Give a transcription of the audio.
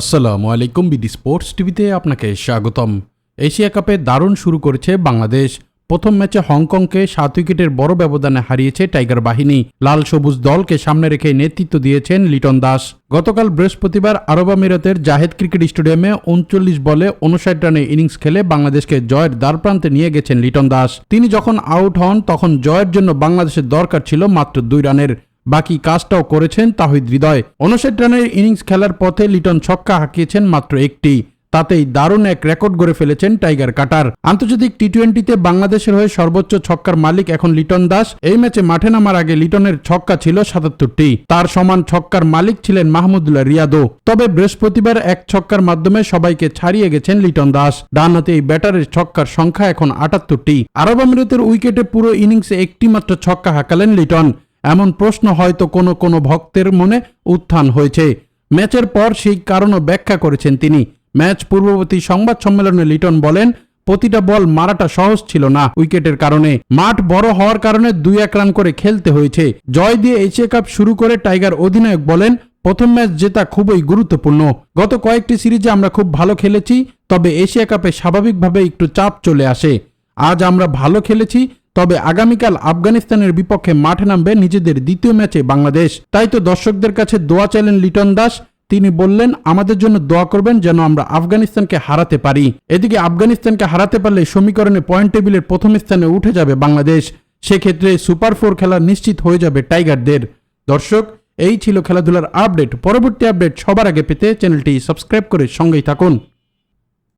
আসসালামু আলাইকুম BD sports টিভিতে আপনাকে স্বাগতম। এশিয়া কাপে দারুণ শুরু করেছে বাংলাদেশ। প্রথম ম্যাচে হংকংকে সাত উইকেটের বড় ব্যবধানে হারিয়েছে টাইগার বাহিনী। লাল সবুজ দলকে সামনে রেখে নেতৃত্ব দিয়েছেন লিটন দাস। গতকাল বৃহস্পতিবার আরব আমিরাতের জাহেদ ক্রিকেট স্টেডিয়ামে উনচল্লিশ বলে উনষাট রানে ইনিংস খেলে বাংলাদেশকে জয়ের দ্বারপ্রান্তে নিয়ে গেছেন লিটন দাস। তিনি যখন আউট হন, তখন জয়ের জন্য বাংলাদেশের দরকার ছিল মাত্র দুই রানের। বাকি কাজটাও করেছেন তাহিদ হৃদয়। উনষাট রানের ইনিংস খেলার পথে লিটন ছক্কা হাঁকিয়েছেন মাত্র একটি। তাতেই দারুণ এক রেকর্ড গড়ে ফেলেছেন টাইগার কাটার। আন্তর্জাতিক টি টোয়েন্টিতে বাংলাদেশের হয়ে সর্বোচ্চ ছক্কার মালিক এখন লিটন দাস। এই ম্যাচে মাঠে নামার আগে লিটনের ছক্কা ছিল সাতাত্তরটি। তার সমান ছক্কার মালিক ছিলেন মাহমুদুল্লাহ রিয়াদো। তবে বৃহস্পতিবার এক ছক্কার মাধ্যমে সবাইকে ছাড়িয়ে গেছেন লিটন দাস। ডানহাতে এই ব্যাটারের ছক্কার সংখ্যা এখন আটাত্তরটি। আরব আমিরাতের উইকেটে পুরো ইনিংসে একটি মাত্র ছক্কা হাঁকালেন লিটন। এমন প্রশ্ন হয়তো কোনো কোনো ভক্তের মনে উত্থান হয়েছে। ম্যাচের পর সেই কারণও ব্যাখ্যা করেছেন তিনি। ম্যাচ পূর্ববর্তী সংবাদ সম্মেলনে লিটন বলেন, প্রতিটা বল মারাটা সহজ ছিল না উইকেটের কারণে। মাঠ বড় হওয়ার কারণে দুই এক রান করে খেলতে হয়েছে। জয় দিয়ে এশিয়া কাপ শুরু করে টাইগার অধিনায়ক বলেন, প্রথম ম্যাচ জেতা খুবই গুরুত্বপূর্ণ। গত কয়েকটি সিরিজে আমরা খুব ভালো খেলেছি, তবে এশিয়া কাপে স্বাভাবিকভাবে একটু চাপ চলে আসে। আজ আমরা ভালো খেলেছি তবে আগামীকাল আফগানিস্তানের বিপক্ষে মাঠে নামবে নিজেদের দ্বিতীয় ম্যাচে বাংলাদেশ। তাই তো দর্শকদের কাছে দোয়া চাইলেন লিটন দাস। তিনি বললেন, আমাদের জন্য দোয়া করবেন যেন আমরা আফগানিস্তানকে হারাতে পারি। এদিকে আফগানিস্তানকে হারাতে পারলে সমীকরণে পয়েন্ট টেবিলের প্রথম স্থানে উঠে যাবে বাংলাদেশ। সেক্ষেত্রে সুপার ফোর খেলা নিশ্চিত হয়ে যাবে টাইগারদের। দর্শক, এই ছিল খেলাধুলার আপডেট। পরবর্তী আপডেট সবার আগে পেতে চ্যানেলটি সাবস্ক্রাইব করে সঙ্গেই থাকুন।